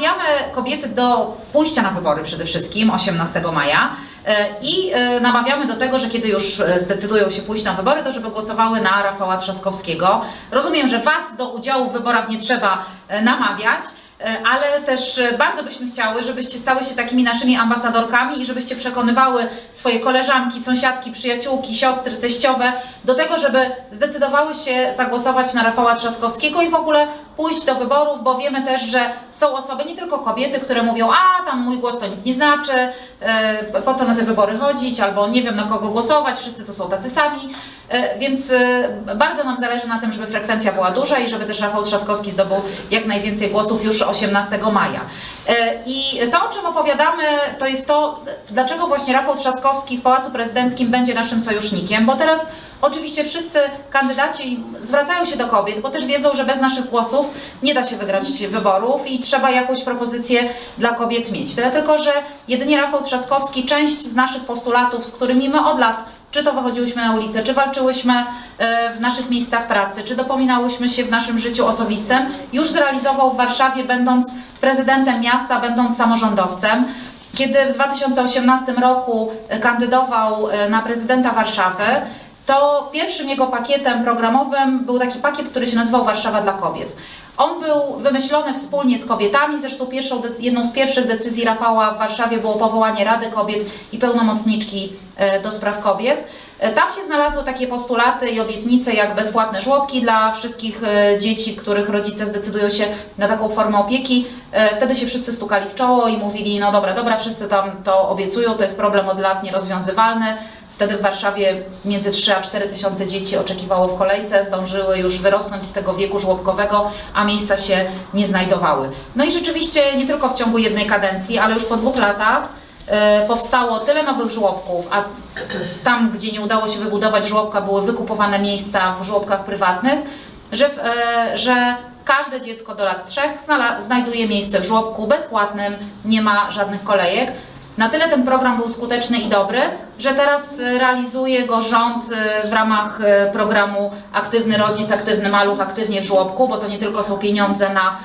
namawiamy kobiety do pójścia na wybory przede wszystkim 18 maja e, i e, namawiamy do tego, że kiedy już e, zdecydują się pójść na wybory, to żeby głosowały na Rafała Trzaskowskiego. Rozumiem, że Was do udziału w wyborach nie trzeba namawiać, ale też bardzo byśmy chciały, żebyście stały się takimi naszymi ambasadorkami i żebyście przekonywały swoje koleżanki, sąsiadki, przyjaciółki, siostry, teściowe do tego, żeby zdecydowały się zagłosować na Rafała Trzaskowskiego i w ogóle pójść do wyborów, bo wiemy też, że są osoby, nie tylko kobiety, które mówią, a tam mój głos to nic nie znaczy, e, po co na te wybory chodzić, albo nie wiem na kogo głosować, wszyscy to są tacy sami, E, więc e, bardzo nam zależy na tym, żeby frekwencja była duża i żeby też Rafał Trzaskowski zdobył jak najwięcej głosów już 18 maja. E, I to, o czym opowiadamy, to jest to, dlaczego właśnie Rafał Trzaskowski w Pałacu Prezydenckim będzie naszym sojusznikiem, bo teraz oczywiście wszyscy kandydaci zwracają się do kobiet, bo też wiedzą, że bez naszych głosów nie da się wygrać wyborów i trzeba jakąś propozycję dla kobiet mieć. Tyle tylko, że jedynie Rafał Trzaskowski część z naszych postulatów, z którymi my od lat czy to wychodziłyśmy na ulicę, czy walczyłyśmy e, w naszych miejscach pracy, czy dopominałyśmy się w naszym życiu osobistym, już zrealizował w Warszawie, będąc prezydentem miasta, będąc samorządowcem. Kiedy w 2018 roku e, kandydował e, na prezydenta Warszawy, to pierwszym jego pakietem programowym był taki pakiet, który się nazywał Warszawa dla kobiet. On był wymyślony wspólnie z kobietami, zresztą pierwszą, jedną z pierwszych decyzji Rafała w Warszawie było powołanie Rady Kobiet i pełnomocniczki e, do spraw kobiet. E, Tam się znalazły takie postulaty i obietnice jak bezpłatne żłobki dla wszystkich e, dzieci, których rodzice zdecydują się na taką formę opieki. Wtedy się wszyscy stukali w czoło i mówili, no dobra, dobra, wszyscy tam to obiecują, to jest problem od lat nierozwiązywalny. Wtedy w Warszawie między 3 a 4 tysiące dzieci oczekiwało w kolejce, zdążyły już wyrosnąć z tego wieku żłobkowego, a miejsca się nie znajdowały. No i rzeczywiście nie tylko w ciągu jednej kadencji, ale już po dwóch latach e, powstało tyle nowych żłobków, a tam, gdzie nie udało się wybudować żłobka, były wykupowane miejsca w żłobkach prywatnych, że, e, że każde dziecko do lat trzech znajduje miejsce w żłobku bezpłatnym, nie ma żadnych kolejek. Na tyle ten program był skuteczny i dobry, że teraz e, realizuje go rząd e, w ramach e, programu Aktywny Rodzic, Aktywny Maluch, Aktywnie w żłobku, bo to nie tylko są pieniądze na,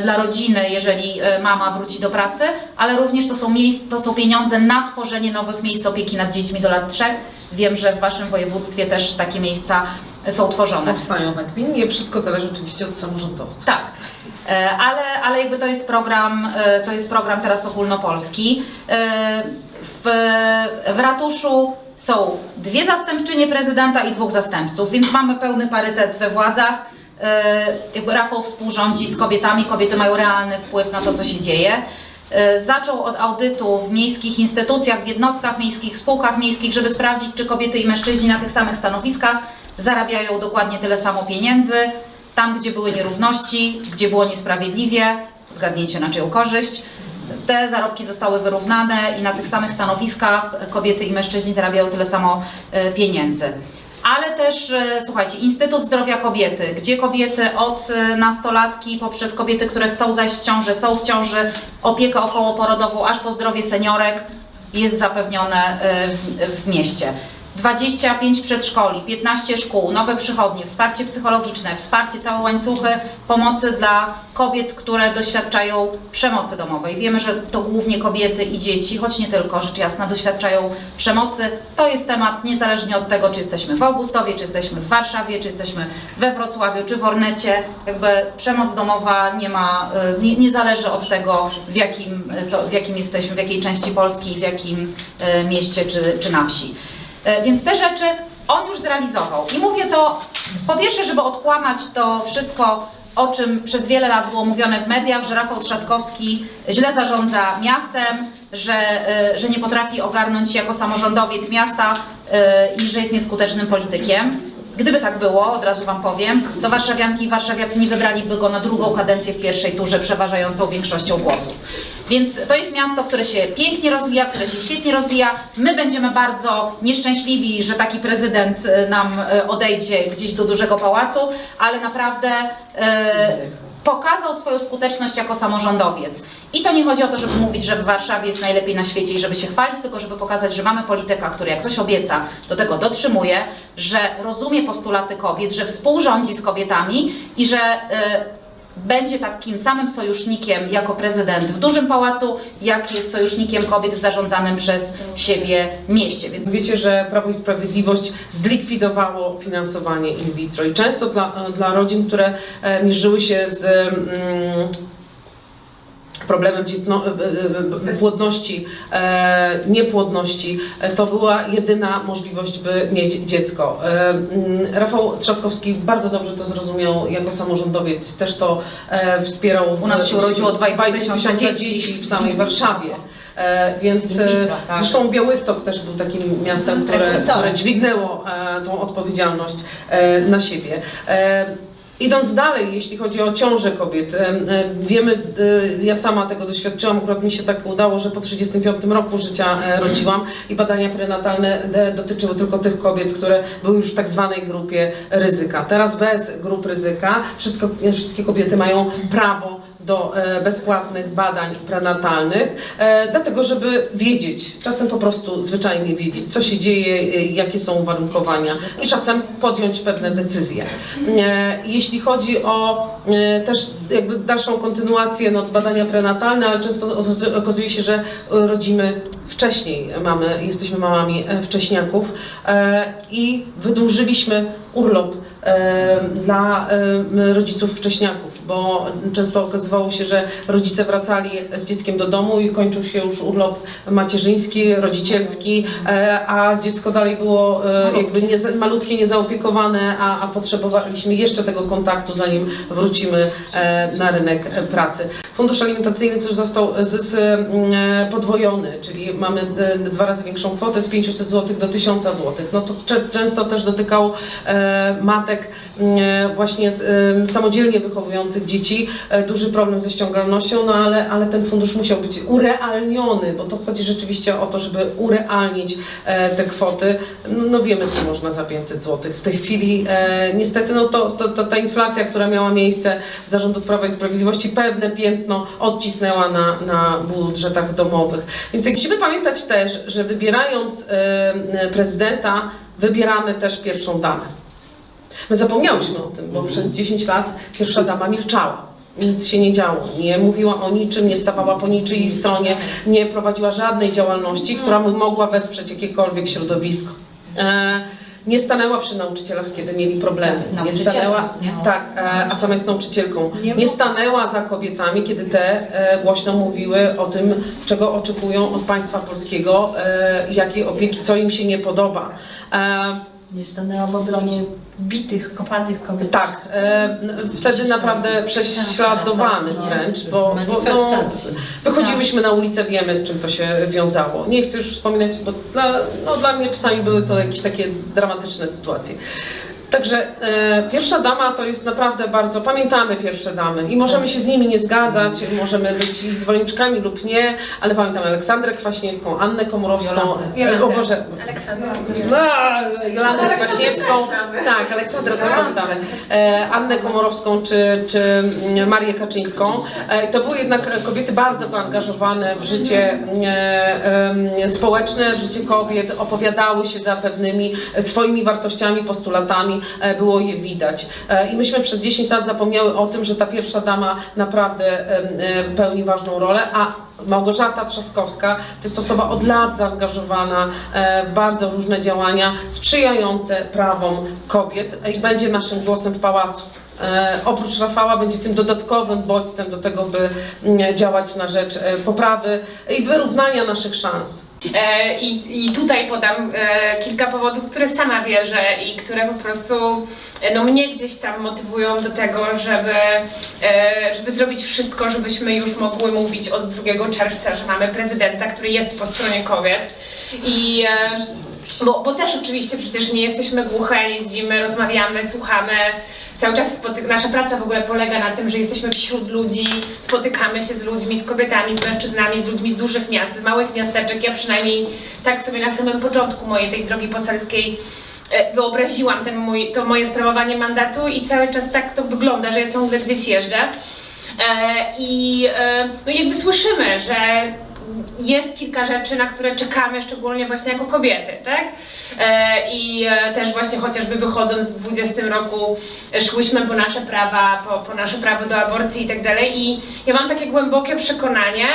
dla rodziny, jeżeli mama wróci do pracy, ale również to są, miejsc, to są pieniądze na tworzenie nowych miejsc opieki nad dziećmi do lat trzech. Wiem, że w Waszym województwie też takie miejsca są tworzone. Powstają nagminnie, wszystko zależy oczywiście od samorządowców. Tak, ale, ale jakby to jest program, e, to jest program teraz ogólnopolski. E, W, w ratuszu są dwie zastępczynie prezydenta i dwóch zastępców, więc mamy pełny parytet we władzach. E, Rafał współrządzi z kobietami, kobiety mają realny wpływ na to, co się dzieje. E, Zaczął od audytu w miejskich instytucjach, w jednostkach miejskich, spółkach miejskich, żeby sprawdzić, czy kobiety i mężczyźni na tych samych stanowiskach zarabiają dokładnie tyle samo pieniędzy. Tam, gdzie były nierówności, gdzie było niesprawiedliwie, zgadnijcie na czyją korzyść, te zarobki zostały wyrównane i na tych samych stanowiskach kobiety i mężczyźni zarabiają tyle samo e, pieniędzy. Ale też, e, słuchajcie, Instytut Zdrowia Kobiety, gdzie kobiety od e, nastolatki poprzez kobiety, które chcą zajść w ciążę, są w ciąży, opiekę okołoporodową, aż po zdrowie seniorek jest zapewnione w mieście. 25 przedszkoli, 15 szkół, nowe przychodnie, wsparcie psychologiczne, wsparcie całe łańcuchy pomocy dla kobiet, które doświadczają przemocy domowej. Wiemy, że to głównie kobiety i dzieci, choć nie tylko, rzecz jasna, doświadczają przemocy. To jest temat niezależnie od tego, czy jesteśmy w Augustowie, czy jesteśmy w Warszawie, czy jesteśmy we Wrocławiu, czy w Ornecie. Jakby przemoc domowa nie ma, y, nie, nie zależy od tego, w jakim, y, to, w jakim jesteśmy, w jakiej części Polski, w jakim y, mieście, czy, czy na wsi. E, Więc te rzeczy on już zrealizował. I mówię to po pierwsze, żeby odkłamać to wszystko, o czym przez wiele lat było mówione w mediach, że Rafał Trzaskowski źle zarządza miastem, że, e, że nie potrafi ogarnąć się jako samorządowiec miasta e, i że jest nieskutecznym politykiem. Gdyby tak było, od razu Wam powiem, to warszawianki i warszawiacy nie wybraliby go na drugą kadencję w pierwszej turze przeważającą większością głosów. Więc to jest miasto, które się pięknie rozwija, które się świetnie rozwija. My będziemy bardzo nieszczęśliwi, że taki prezydent e, nam e, odejdzie gdzieś do dużego pałacu, ale naprawdę e, pokazał swoją skuteczność jako samorządowiec. I to nie chodzi o to, żeby mówić, że w Warszawie jest najlepiej na świecie i żeby się chwalić, tylko żeby pokazać, że mamy polityka, który jak coś obieca, do tego dotrzymuje, że rozumie postulaty kobiet, że współrządzi z kobietami i że e, będzie takim samym sojusznikiem jako prezydent w dużym pałacu, jak jest sojusznikiem kobiet w zarządzanym przez siebie mieście. Więc Wiecie, że Prawo i Sprawiedliwość zlikwidowało finansowanie in vitro i często dla, dla rodzin, które e, mierzyły się z mm, problemem dzietno, płodności, e, niepłodności, e, to była jedyna możliwość, by mieć dziecko. E, mm, Rafał Trzaskowski bardzo dobrze to zrozumiał jako samorządowiec, też to wspierał. U nas się urodziło 2,5 tysiąca dzieci w samej Warszawie. Więc tak. zresztą Białystok też był takim miastem, które, Prekursorem. które dźwignęło tą odpowiedzialność na siebie. E, Idąc dalej, jeśli chodzi o ciążę kobiet, e, e, wiemy, e, ja sama tego doświadczyłam, akurat mi się tak udało, że po 35 roku życia e, rodziłam i badania prenatalne e, dotyczyły tylko tych kobiet, które były już w tak zwanej grupie ryzyka. Teraz bez grup ryzyka wszystko, wszystkie kobiety mają prawo do e, bezpłatnych badań prenatalnych, e, dlatego żeby wiedzieć, czasem po prostu zwyczajnie wiedzieć, co się dzieje, e, jakie są uwarunkowania i czasem podjąć pewne decyzje. Jeśli chodzi o też jakby dalszą kontynuację no, badania prenatalne, ale często okazuje się, że rodzimy wcześniej, mamy, jesteśmy mamami wcześniaków i wydłużyliśmy urlop dla rodziców wcześniaków, bo często okazywało się, że rodzice wracali z dzieckiem do domu i kończył się już urlop macierzyński, rodzicielski, e, a dziecko dalej było e, jakby nie, malutkie, niezaopiekowane, a, a potrzebowaliśmy jeszcze tego kontaktu, zanim wrócimy e, na rynek pracy. Fundusz alimentacyjny, który został zysk e, podwojony, czyli mamy dwa razy większą kwotę z 500 zł do 1000 zł. No to często też dotykało e, matek e, właśnie z, samodzielnie wychowujących dzieci. E, duży problem ze ściągalnością, no ale, ale ten fundusz musiał być urealniony, bo to chodzi rzeczywiście o to, żeby urealnić e, te kwoty. No, no wiemy, co można za 500 zł. W tej chwili e, niestety no to, to, to ta inflacja, która miała miejsce zarządów Prawa i Sprawiedliwości, pewne piętno odcisnęła na, na budżetach domowych. Więc musimy pamiętać też, że wybierając prezydenta, wybieramy też pierwszą damę. My zapomniałyśmy o tym, bo przez 10 lat pierwsza dama milczała. Nic się nie działo, nie mówiła o niczym, nie stawała po niczyjej stronie, nie prowadziła żadnej działalności, która by mogła wesprzeć jakiekolwiek środowisko. E, nie stanęła przy nauczycielach, kiedy mieli problemy. Nie Nauczycielka, stanęła, nie? tak, e, a sama jest nauczycielką. Nie stanęła za kobietami, kiedy te e, głośno mówiły o tym, czego oczekują od państwa polskiego, e, jakiej opieki, co im się nie podoba. E, Nie stanęła w obronie bitych, kopanych kobiet. tak, e, wtedy naprawdę prześladowanych wręcz, bo, bo no, wychodziłyśmy na ulicę, wiemy z czym to się wiązało. Nie chcę już wspominać, bo dla, no, dla mnie czasami były to jakieś takie dramatyczne sytuacje. Także e, pierwsza dama to jest naprawdę bardzo, pamiętamy pierwsze damy i możemy się z nimi nie zgadzać, możemy być ich zwolenniczkami lub nie, ale pamiętam Aleksandrę Kwaśniewską, Annę Komorowską, e, o Boże, Aleksandra. no, Jolantę Kwaśniewską, tak, Aleksandrę też pamiętamy, e, Annę Komorowską czy, czy mm, Marię Kaczyńską. E, to były jednak kobiety bardzo zaangażowane w życie e, em, społeczne, w życie kobiet, opowiadały się za pewnymi swoimi wartościami, postulatami, e, było je widać. E, I myśmy przez 10 lat zapomniały o tym, że ta pierwsza dama naprawdę pełni ważną rolę, a Małgorzata Trzaskowska to jest osoba od lat zaangażowana e, w bardzo różne działania sprzyjające prawom kobiet i będzie naszym głosem w pałacu. Oprócz Rafała będzie tym dodatkowym bodźcem do tego, by mm, działać na rzecz poprawy i wyrównania naszych szans. E, I, I tutaj podam e, kilka powodów, które sama wierzę i które po prostu e, no, mnie gdzieś tam motywują do tego, żeby, żeby zrobić wszystko, żebyśmy już mogły mówić od 2 czerwca, że mamy prezydenta, który jest po stronie kobiet. I bo, bo też oczywiście przecież nie jesteśmy głuche, jeździmy, rozmawiamy, słuchamy. Cały czas nasza praca w ogóle polega na tym, że jesteśmy wśród ludzi, spotykamy się z ludźmi, z kobietami, z mężczyznami, z ludźmi z dużych miast, z małych miasteczek. Ja przynajmniej tak sobie na samym początku mojej tej drogi poselskiej e, wyobraziłam ten mój, to moje sprawowanie mandatu i cały czas tak to wygląda, że ja ciągle gdzieś jeżdżę. E, I e, no jakby słyszymy, że jest kilka rzeczy, na które czekamy, szczególnie właśnie jako kobiety, tak? E, I e, też właśnie chociażby wychodząc w 20 roku e, szłyśmy po nasze prawa, po, po nasze prawo do aborcji i tak dalej. I ja mam takie głębokie przekonanie,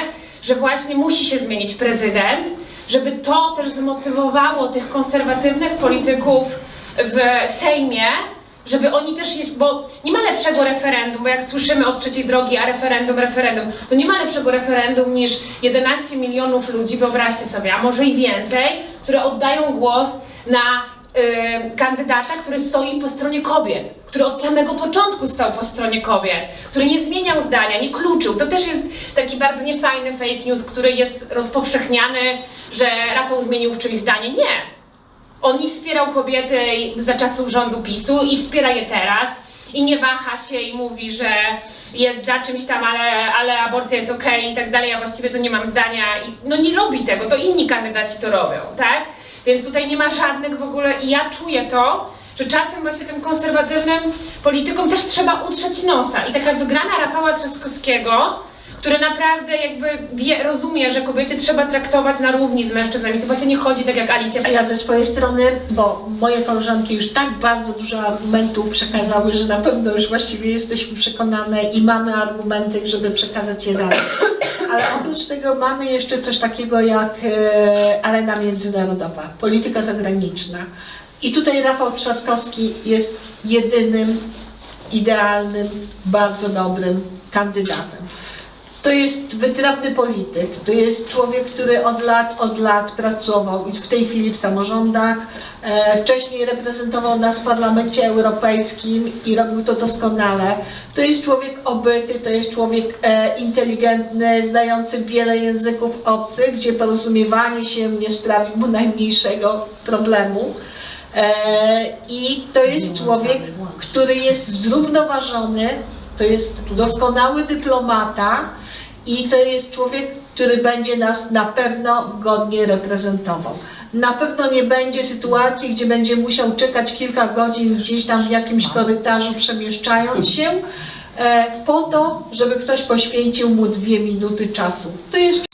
że właśnie musi się zmienić prezydent, żeby to też zmotywowało tych konserwatywnych polityków w Sejmie, żeby oni też, bo nie ma lepszego referendum, bo jak słyszymy od trzeciej drogi, a referendum, referendum, to nie ma lepszego referendum niż 11 milionów ludzi, wyobraźcie sobie, a może i więcej, które oddają głos na y, kandydata, który stoi po stronie kobiet, który od samego początku stał po stronie kobiet, który nie zmieniał zdania, nie kluczył. To też jest taki bardzo niefajny fake news, który jest rozpowszechniany, że Rafał zmienił w czymś zdanie. Nie. On i wspierał kobiety za czasów rządu PiSu i wspiera je teraz. I nie waha się i mówi, że jest za czymś tam, ale, ale aborcja jest okej i tak dalej, ja właściwie to nie mam zdania. I, no nie robi tego, to inni kandydaci to robią, tak? Więc tutaj nie ma żadnych w ogóle i ja czuję to, że czasem właśnie tym konserwatywnym politykom też trzeba utrzeć nosa. I taka wygrana Rafała Trzaskowskiego, który naprawdę jakby wie, rozumie, że kobiety trzeba traktować na równi z mężczyznami. To właśnie nie chodzi tak jak Alicja A ja ze swojej strony, bo moje koleżanki już tak bardzo dużo argumentów przekazały, że na pewno już właściwie jesteśmy przekonane i mamy argumenty, żeby przekazać je dalej. Ale oprócz tego mamy jeszcze coś takiego jak e, arena międzynarodowa, polityka zagraniczna. I tutaj Rafał Trzaskowski jest jedynym idealnym, bardzo dobrym kandydatem. To jest wytrawny polityk, to jest człowiek, który od lat, od lat pracował i w tej chwili w samorządach, e, wcześniej reprezentował nas w Parlamencie Europejskim i robił to doskonale. To jest człowiek obyty, to jest człowiek e, inteligentny, znający wiele języków obcych, gdzie porozumiewanie się nie sprawi mu najmniejszego problemu. E, I to jest człowiek, który jest zrównoważony, to jest doskonały dyplomata i to jest człowiek, który będzie nas na pewno godnie reprezentował. Na pewno nie będzie sytuacji, gdzie będzie musiał czekać kilka godzin gdzieś tam w jakimś korytarzu przemieszczając się, e, po to, żeby ktoś poświęcił mu dwie minuty czasu. To jest